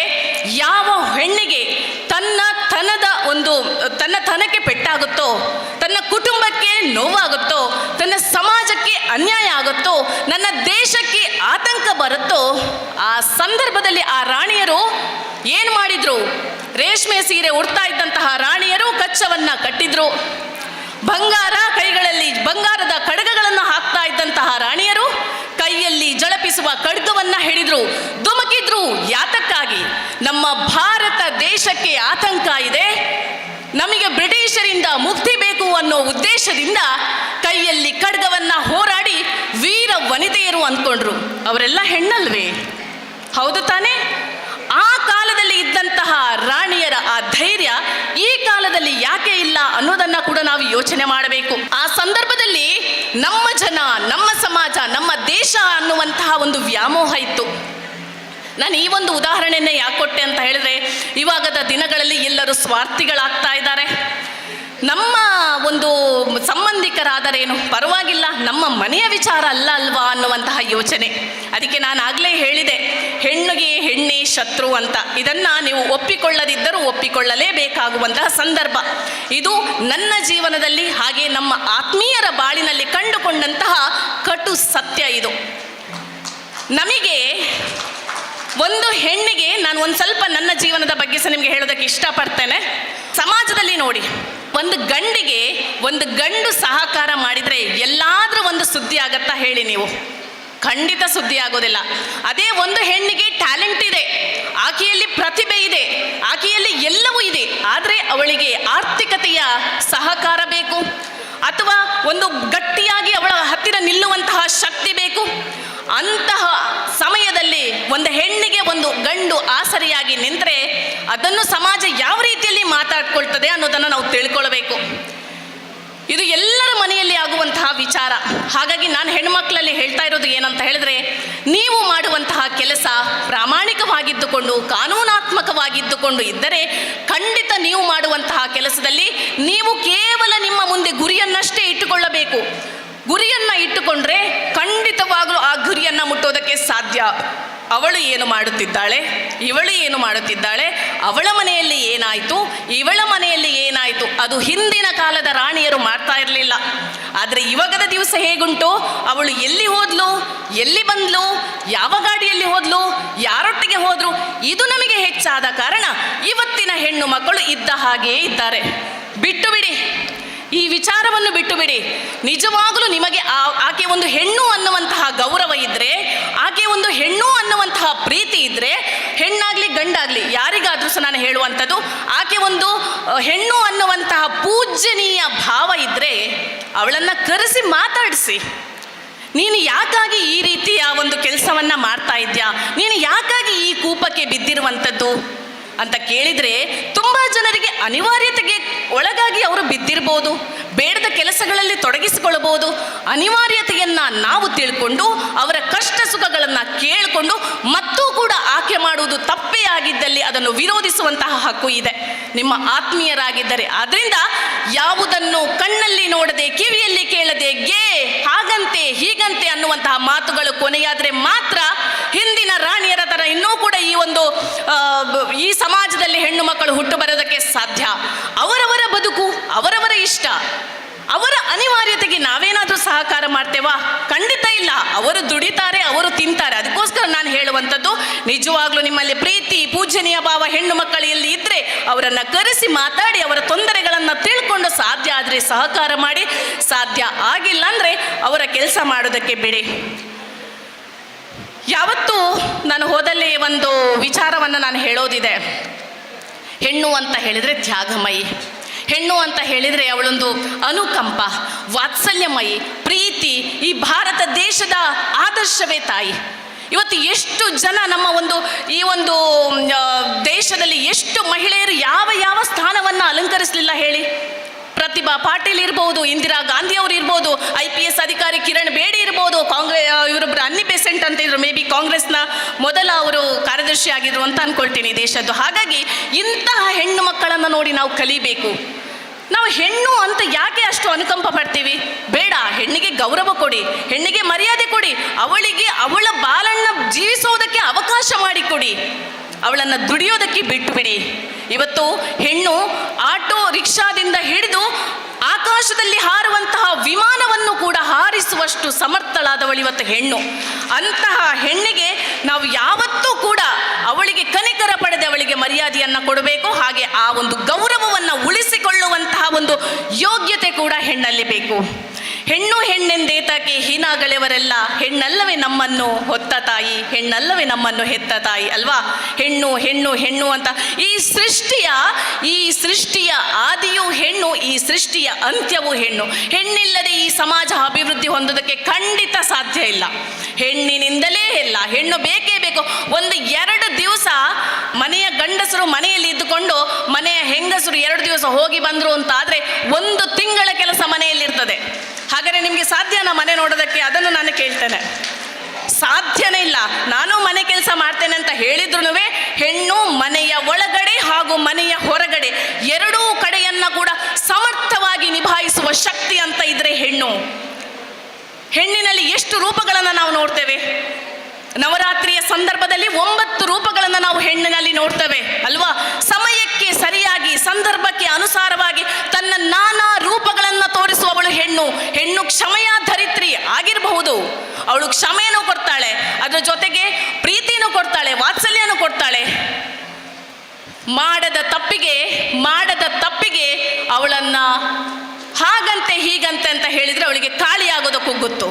ಯಾವ ಹೆಣ್ಣಿಗೆ ತನ್ನ ತನದ ಒಂದು, ತನ್ನ ತನಕ್ಕೆ ಪೆಟ್ಟಾಗುತ್ತೋ, ತನ್ನ ಕುಟುಂಬಕ್ಕೆ ನೋವಾಗುತ್ತೋ, ತನ್ನ ಸಮಾಜಕ್ಕೆ ಅನ್ಯಾಯ ಆಗುತ್ತೋ, ನನ್ನ ದೇಶಕ್ಕೆ ಆತಂಕ ಬರುತ್ತೋ, ಆ ಸಂದರ್ಭದಲ್ಲಿ ಆ ರಾಣಿಯರು ಏನು ಮಾಡಿದ್ರು? ರೇಷ್ಮೆ ಸೀರೆ ಉಡ್ತಾ ಇದ್ದಂತಹ ರಾಣಿಯರು ಕಚ್ಚವನ್ನ ಕಟ್ಟಿದ್ರು. ಬಂಗಾರ ಕೈಗಳಲ್ಲಿ ಬಂಗಾರದ ಕಡಗಗಳನ್ನು ಹಾಕ್ತಾ ಇದ್ದಂತಹ ರಾಣಿಯರು ಕೈಯಲ್ಲಿ ಜಳಪಿಸುವ ಖಡ್ಗವನ್ನ ಹಿಡಿದ್ರು, ಧುಮುಕಿದ್ರು. ಯಾತಕ್ಕಾಗಿ? ನಮ್ಮ ಭಾರತ ದೇಶಕ್ಕೆ ಆತಂಕ ಇದೆ. ನಮಗೆ ಬ್ರಿಟಿಷರಿಂದ ಮುಕ್ತಿ ಬೇಕು ಅನ್ನೋ ಉದ್ದೇಶದಿಂದ ಕೈಯಲ್ಲಿ ಖಡ್ಗವನ್ನ ಹೋರಾಡಿ ವೀರ ವನಿತೆಯರು ಅಂದ್ಕೊಂಡ್ರು. ಅವರೆಲ್ಲ ಹೆಣ್ಣಲ್ವೇ? ಹೌದು ತಾನೇ? ಇದ್ದಂತಹ ರಾಣಿಯರ ಆ ಧೈರ್ಯ ಈ ಕಾಲದಲ್ಲಿ ಯಾಕೆ ಇಲ್ಲ ಅನ್ನೋದನ್ನ ಕೂಡ ನಾವು ಯೋಚನೆ ಮಾಡಬೇಕು. ಆ ಸಂದರ್ಭದಲ್ಲಿ ನಮ್ಮ ಜನ, ನಮ್ಮ ಸಮಾಜ, ನಮ್ಮ ದೇಶ ಅನ್ನುವಂತಹ ಒಂದು ವ್ಯಾಮೋಹ ಇತ್ತು. ನಾನು ಈ ಒಂದು ಉದಾಹರಣೆಯನ್ನೇ ಯಾಕೆ ಕೊಟ್ಟೆ ಅಂತ ಹೇಳಿದ್ರೆ, ಇವಾಗದ ದಿನಗಳಲ್ಲಿ ಎಲ್ಲರೂ ಸ್ವಾರ್ಥಿಗಳಾಗ್ತಾ ಇದ್ದಾರೆ. ನಮ್ಮ ಒಂದು ಸಂಬಂಧಿಕರಾದರೇನು? ಪರವಾಗಿಲ್ಲ, ನಮ್ಮ ಮನೆಯ ವಿಚಾರ ಅಲ್ಲ ಅಲ್ವಾ ಅನ್ನುವಂತಹ ಯೋಚನೆ. ಅದಕ್ಕೆ ನಾನು ಆಗಲೇ ಹೇಳಿದೆ, ಹೆಣ್ಣುಗೆ ಹೆಣ್ಣೆ ಶತ್ರು ಅಂತ. ಇದನ್ನು ನೀವು ಒಪ್ಪಿಕೊಳ್ಳದಿದ್ದರೂ ಒಪ್ಪಿಕೊಳ್ಳಲೇಬೇಕಾಗುವಂತಹ ಸಂದರ್ಭ. ಇದು ನನ್ನ ಜೀವನದಲ್ಲಿ ಹಾಗೆ ನಮ್ಮ ಆತ್ಮೀಯರ ಬಾಳಿನಲ್ಲಿ ಕಂಡುಕೊಂಡಂತಹ ಕಟು ಸತ್ಯ ಇದು. ನಮಗೆ ಒಂದು ಹೆಣ್ಣಿಗೆ ನಾನು ಒಂದು ಸ್ವಲ್ಪ ನನ್ನ ಜೀವನದ ಬಗ್ಗೆ ಸಹ ನಿಮಗೆ ಹೇಳೋದಕ್ಕೆ ಇಷ್ಟಪಡ್ತೇನೆ. ಸಮಾಜದಲ್ಲಿ ನೋಡಿ, ಒಂದು ಗಂಡಿಗೆ ಒಂದು ಗಂಡು ಸಹಕಾರ ಮಾಡಿದರೆ ಎಲ್ಲಾದರೂ ಒಂದು ಸುದ್ದಿ ಆಗತ್ತಾ ಹೇಳಿ ನೀವು. ಖಂಡಿತ ಸುದ್ದಿ ಆಗೋದಿಲ್ಲ ಅದೇ ಒಂದು ಹೆಣ್ಣಿಗೆ ಟ್ಯಾಲೆಂಟ್ ಇದೆ. ಆಕೆಯಲ್ಲಿ ಪ್ರತಿಭೆ ಇದೆ. ಆಕೆಯಲ್ಲಿ ಎಲ್ಲವೂ ಇದೆ. ಆದರೆ ಅವಳಿಗೆ ಆರ್ಥಿಕತೆಯ ಸಹಕಾರ ಬೇಕು. ಅಥವಾ ಒಂದು ಗಟ್ಟಿಯಾಗಿ ಅವಳ ಹತ್ತಿರ ನಿಲ್ಲುವಂತಹ ಶಕ್ತಿ ಬೇಕು. ಅಂತಹ ಸಮಯದಲ್ಲಿ ಒಂದು ಹೆಣ್ಣಿಗೆ ಒಂದು ಗಂಡು ಆಸರಿಯಾಗಿ ನಿಂತರೆ ಅದನ್ನು ಸಮಾಜ ಯಾವ ರೀತಿಯಲ್ಲಿ ಮಾತಾಡ್ಕೊಳ್ತದೆ ಅನ್ನೋದನ್ನು ನಾವು ತಿಳ್ಕೊಳ್ಬೇಕು. ಇದು ಎಲ್ಲರ ಮನೆಯಲ್ಲಿ ಆಗುವಂತಹ ವಿಚಾರ. ಹಾಗಾಗಿ ನಾನು ಹೆಣ್ಮಕ್ಳಲ್ಲಿ ಹೇಳ್ತಾ ಇರೋದು ಏನಂತ ಹೇಳಿದ್ರೆ, ನೀವು ಮಾಡುವಂತಹ ಕೆಲಸ ಪ್ರಾಮಾಣಿಕವಾಗಿದ್ದುಕೊಂಡು, ಕಾನೂನಾತ್ಮಕವಾಗಿದ್ದುಕೊಂಡು ಇದ್ದರೆ, ಖಂಡಿತ ನೀವು ಮಾಡುವಂತಹ ಕೆಲಸದಲ್ಲಿ ನೀವು ಕೇವಲ ನಿಮ್ಮ ಮುಂದೆ ಗುರಿಯನ್ನಷ್ಟೇ ಇಟ್ಟುಕೊಳ್ಳಬೇಕು. ಗುರಿಯನ್ನ ಇಟ್ಟುಕೊಂಡ್ರೆ ಖಂಡಿತವಾಗಲೂ ಆ ಗುರಿಯನ್ನ ಮುಟ್ಟೋದಕ್ಕೆ ಸಾಧ್ಯ. ಅವಳು ಏನು ಮಾಡುತ್ತಿದ್ದಾಳೆ? ಇವಳು ಏನು ಮಾಡುತ್ತಿದ್ದಾಳೆ? ಅವಳ ಮನೆಯಲ್ಲಿ ಏನಾಯಿತು? ಇವಳ ಮನೆಯಲ್ಲಿ ಏನಾಯಿತು? ಅದು ಹಿಂದಿನ ಕಾಲದ ರಾಣಿಯರು ಮಾಡ್ತಾ ಇರಲಿಲ್ಲ. ಆದರೆ ಇವಾಗದ ದಿವಸ ಹೇಗುಂಟು? ಅವಳು ಎಲ್ಲಿ ಹೋದ್ಲು? ಎಲ್ಲಿ ಬಂದ್ಲು? ಯಾವ ಗಾಡಿಯಲ್ಲಿ ಹೋದ್ಲು? ಯಾರೊಟ್ಟಿಗೆ ಹೋದ್ರು? ಇದು ನಮಗೆ ಹೆಚ್ಚಾದ ಕಾರಣ ಇವತ್ತಿನ ಹೆಣ್ಣು ಮಕ್ಕಳು ಇದ್ದ ಹಾಗೆಯೇ ಇದ್ದಾರೆ. ಬಿಟ್ಟು ಬಿಡಿ. ಈ ವಿಚಾರವನ್ನು ಬಿಟ್ಟು ಬಿಡಿ. ನಿಜವಾಗಲೂ ನಿಮಗೆ ಆಕೆ ಒಂದು ಹೆಣ್ಣು ಅನ್ನುವಂತಹ ಗೌರವ ಇದ್ದರೆ ಆಕೆ ಒಂದು ಹೆಣ್ಣು ಅನ್ನುವಂತಹ ಪ್ರೀತಿ ಇದ್ದರೆ ಹೆಣ್ಣಾಗ್ಲಿ ಗಂಡಾಗ್ಲಿ ಯಾರಿಗಾದ್ರೂ ಸಹ ನಾನು ಹೇಳುವಂಥದ್ದು, ಆಕೆ ಒಂದು ಹೆಣ್ಣು ಅನ್ನುವಂತಹ ಪೂಜ್ಯನೀಯ ಭಾವ ಇದ್ದರೆ ಅವಳನ್ನ ಕರೆಸಿ ಮಾತಾಡಿಸಿ. ನೀನು ಯಾಕಾಗಿ ಈ ರೀತಿಯ ಒಂದು ಕೆಲಸವನ್ನ ಮಾಡ್ತಾ ಇದ್ಯಾ? ನೀನು ಯಾಕಾಗಿ ಈ ಕೂಪಕ್ಕೆ ಬಿದ್ದಿರುವಂಥದ್ದು? ಅಂತ ಕೇಳಿದರೆ ತುಂಬ ಜನರಿಗೆ ಅನಿವಾರ್ಯತೆಗೆ ಒಳಗಾಗಿ ಅವರು ಬಿದ್ದಿರ್ಬೋದು, ಬೇಡದ ಕೆಲಸಗಳಲ್ಲಿ ತೊಡಗಿಸಿಕೊಳ್ಳಬಹುದು. ಅನಿವಾರ್ಯತೆಯನ್ನ ನಾವು ತಿಳ್ಕೊಂಡು, ಅವರ ಕಷ್ಟ ಸುಖಗಳನ್ನು ಕೇಳಿಕೊಂಡು, ಮತ್ತೂ ಆಕೆ ಮಾಡುವುದು ತಪ್ಪೇ ಆಗಿದ್ದಲ್ಲಿ ಅದನ್ನು ವಿರೋಧಿಸುವಂತಹ ಹಕ್ಕು ಇದೆ. ನಿಮ್ಮ ಆತ್ಮೀಯರಾಗಿದ್ದರೆ ಆದ್ರಿಂದ ಯಾವುದನ್ನು ಕಣ್ಣಲ್ಲಿ ನೋಡದೆ ಕಿವಿಯಲ್ಲಿ ಕೇಳದೆ ಗೆ, ಹಾಗಂತೆ, ಹೀಗಂತೆ ಅನ್ನುವಂತಹ ಮಾತುಗಳು ಕೊನೆಯಾದರೆ ಮಾತ್ರ ಹಿಂದಿನ ರಾಣಿಯರ ತರ ಇನ್ನೂ ಕೂಡ ಈ ಒಂದು ಈ ಸಮಾಜದಲ್ಲಿ ಹೆಣ್ಣು ಮಕ್ಕಳು ಹುಟ್ಟು ಬರೋದಕ್ಕೆ ಸಾಧ್ಯ. ಅವರವರ ಬದುಕು, ಅವರವರ ಇಷ್ಟ. ಅವರ ಅನಿವಾರ್ಯತೆಗೆ ನಾವೇನಾದರೂ ಸಹಕಾರ ಮಾಡ್ತೇವಾ? ಖಂಡಿತ ಇಲ್ಲ. ಅವರು ದುಡಿತಾರೆ, ಅವರು ತಿಂತಾರೆ. ಅದಕ್ಕೋಸ್ಕರ ನಾನು ಹೇಳುವಂಥದ್ದು, ನಿಜವಾಗ್ಲೂ ನಿಮ್ಮಲ್ಲಿ ಪ್ರೀತಿ, ಪೂಜನೀಯ ಭಾವ ಹೆಣ್ಣು ಮಕ್ಕಳಲ್ಲಿ ಇದ್ದರೆ ಅವರನ್ನು ಕರೆಸಿ ಮಾತಾಡಿ, ಅವರ ತೊಂದರೆಗಳನ್ನು ತಿಳ್ಕೊಂಡು ಸಾಧ್ಯ ಆದರೆ ಸಹಕಾರ ಮಾಡಿ. ಸಾಧ್ಯ ಆಗಿಲ್ಲ ಅಂದರೆ ಅವರ ಕೆಲಸ ಮಾಡೋದಕ್ಕೆ ಬಿಡಿ. ಯಾವತ್ತೂ ನಾನು ಹೋದಲ್ಲಿ ಒಂದು ವಿಚಾರವನ್ನು ನಾನು ಹೇಳೋದಿದೆ. ಹೆಣ್ಣು ಅಂತ ಹೇಳಿದರೆ ತ್ಯಾಗಮಯಿ. ಹೆಣ್ಣು ಅಂತ ಹೇಳಿದರೆ ಅವಳೊಂದು ಅನುಕಂಪ. ವಾತ್ಸಲ್ಯಮಯಿ, ಪ್ರೀತಿ, ಈ ಭಾರತ ದೇಶದ ಆದರ್ಶವೇ ತಾಯಿ. ಇವತ್ತು ಎಷ್ಟು ಜನ ನಮ್ಮ ಒಂದು, ಈ ಒಂದು ದೇಶದಲ್ಲಿ ಎಷ್ಟು ಮಹಿಳೆಯರು ಯಾವ ಯಾವ ಸ್ಥಾನವನ್ನು ಅಲಂಕರಿಸಲಿಲ್ಲ ಹೇಳಿ? ಪ್ರತಿಭಾ ಪಾಟೀಲ್ ಇರ್ಬೋದು, ಇಂದಿರಾ ಗಾಂಧಿ ಅವರು ಇರ್ಬೋದು ಐ ಪಿ ಎಸ್ ಅಧಿಕಾರಿ ಕಿರಣ್ ಬೇಡಿ ಇರ್ಬೋದು ಕಾಂಗ್ರೆಸ್ ಇವರೊಬ್ಬರು ಅನ್ನಿ ಬೆಸೆಂಟ್ ಅಂತ ಇದ್ರು ಮೇ ಬಿ ಕಾಂಗ್ರೆಸ್ನ ಮೊದಲ ಅವರು ಕಾರ್ಯದರ್ಶಿ ಆಗಿದ್ರು ಅಂತ ಅನ್ಕೊಳ್ತೀನಿ ದೇಶದ್ದು. ಹಾಗಾಗಿ ಇಂತಹ ಹೆಣ್ಣು ಮಕ್ಕಳನ್ನು ನೋಡಿ ನಾವು ಕಲಿಬೇಕು. ನಾವು ಹೆಣ್ಣು ಅಂತ ಯಾಕೆ ಅಷ್ಟು ಅನುಕಂಪ ಪಡ್ತೀವಿ? ಬೇಡ, ಹೆಣ್ಣಿಗೆ ಗೌರವ ಕೊಡಿ, ಹೆಣ್ಣಿಗೆ ಮರ್ಯಾದೆ ಕೊಡಿ, ಅವಳಿಗೆ ಅವಳ ಬಾಲಣ್ಣ ಜೀವಿಸೋದಕ್ಕೆ ಅವಕಾಶ ಮಾಡಿಕೊಡಿ. ಅವಳನ್ನು ದುಡಿಯೋದಕ್ಕೆ ಬಿಟ್ಟು ಬಿಡಿ ಇವತ್ತು ಹೆಣ್ಣು ಆಟೋ ರಿಕ್ಷಾದಿಂದ ಹಿಡಿದು ಆಕಾಶದಲ್ಲಿ ಹಾರುವಂತಹ ವಿಮಾನವನ್ನು ಕೂಡ ಹಾರಿಸುವಷ್ಟು ಸಮರ್ಥಳಾದವಳು ಇವತ್ತು ಹೆಣ್ಣು. ಅಂತಹ ಹೆಣ್ಣಿಗೆ ನಾವು ಯಾವತ್ತೂ ಕೂಡ ಅವಳಿಗೆ ಕನಿಕರ ಪಡೆದು ಅವಳಿಗೆ ಮರ್ಯಾದೆಯನ್ನು ಕೊಡಬೇಕು. ಹಾಗೆ ಆ ಒಂದು ಗೌರವವನ್ನು ಉಳಿಸಿಕೊಳ್ಳುವಂತಹ ಒಂದು ಯೋಗ್ಯತೆ ಕೂಡ ಹೆಣ್ಣಲ್ಲಿ ಬೇಕು. ಹೆಣ್ಣು ಹೆಣ್ಣೆಂದೇತಕ್ಕೆ ಹೀನಾಗಳೆವರೆಲ್ಲ ಹೆಣ್ಣಲ್ಲವೇ ನಮ್ಮನ್ನು ಹೊತ್ತ ತಾಯಿ, ಹೆಣ್ಣಲ್ಲವೇ ನಮ್ಮನ್ನು ಹೆತ್ತ ತಾಯಿ ಅಲ್ವಾ? ಹೆಣ್ಣು ಹೆಣ್ಣು ಹೆಣ್ಣು ಅಂತ ಈ ಸೃಷ್ಟಿಯ ಈ ಸೃಷ್ಟಿಯ ಈ ಸೃಷ್ಟಿಯ ಅಂತ್ಯವು ಹೆಣ್ಣು. ಹೆಣ್ಣಿಲ್ಲದೆ ಈ ಸಮಾಜ ಅಭಿವೃದ್ಧಿ ಹೊಂದೋದಕ್ಕೆ ಖಂಡಿತ ಸಾಧ್ಯ ಇಲ್ಲ. ಹೆಣ್ಣಿನಿಂದಲೇ ಇಲ್ಲ. ಹೆಣ್ಣು ಬೇಕೇ ಬೇಕು. ಒಂದು ಎರಡು ದಿವಸ ಮನೆಯ ಗಂಡಸರು ಮನೆಯಲ್ಲಿ ಇದ್ದುಕೊಂಡು ಮನೆಯ ಹೆಂಗಸರು ಎರಡು ದಿವಸ ಹೋಗಿ ಬಂದರು ಅಂತ ಆದರೆ ಒಂದು ತಿಂಗಳ ಕೆಲಸ ಮನೆಯಲ್ಲಿರ್ತದೆ. ಹಾಗಾದರೆ ನಿಮಗೆ ಸಾಧ್ಯನಾ ಮನೆ ನೋಡೋದಕ್ಕೆ? ಅದನ್ನು ನಾನು ಕೇಳ್ತೇನೆ. ಸಾಧ್ಯನೇ ಇಲ್ಲ. ನಾನು ಮನೆ ಕೆಲಸ ಮಾಡ್ತೇನೆ ಅಂತ ಹೇಳಿದ್ರು ಹೆಣ್ಣು ಮನೆಯ ಒಳಗಡೆ ಹಾಗೂ ಮನೆಯ ಹೊರಗಡೆ ಎರಡೂ ಕಡೆಯನ್ನ ಕೂಡ ಸಮರ್ಥವಾಗಿ ನಿಭಾಯಿಸುವ ಶಕ್ತಿ ಅಂತ ಇದ್ರೆ ಹೆಣ್ಣು. ಹೆಣ್ಣಿನಲ್ಲಿ ಎಷ್ಟು ರೂಪಗಳನ್ನು ನಾವು ನೋಡ್ತೇವೆ? ನವರಾತ್ರಿಯ ಸಂದರ್ಭದಲ್ಲಿ ಒಂಬತ್ತು ರೂಪಗಳನ್ನು ನಾವು ಹೆಣ್ಣಿನಲ್ಲಿ ನೋಡ್ತೇವೆ, ಅಲ್ವಾ? ಸಮಯಕ್ಕೆ ಸರಿಯಾಗಿ, ಸಂದರ್ಭಕ್ಕೆ ಅನುಸಾರವಾಗಿ ತನ್ನ ನಾನಾ ರೂಪಗಳನ್ನು ತೋರಿಸುವವಳು ಹೆಣ್ಣು. ಹೆಣ್ಣು ಕ್ಷಮೆಯ ಆಗಿರಬಹುದು ಅವಳು ಕ್ಷಮೆಯನ್ನು ಕೊಡ್ತಾಳೆ, ಅದರ ಜೊತೆಗೆ ಪ್ರೀತಿಯನ್ನು ಕೊಡ್ತಾಳೆ ವಾತ್ಸಲ್ಯನೂ ಕೊಡ್ತಾಳೆ. ಮಾಡದ ತಪ್ಪಿಗೆ ಮಾಡದ ತಪ್ಪಿಗೆ ಅವಳನ್ನ ಹಾಗಂತೆ ಹೀಗಂತೆ ಅಂತ ಹೇಳಿದ್ರೆ ಅವಳಿಗೆ ಕಾಳಿಯಾಗೋದಕ್ಕೂ ಕುಗ್ಗುತ್ತು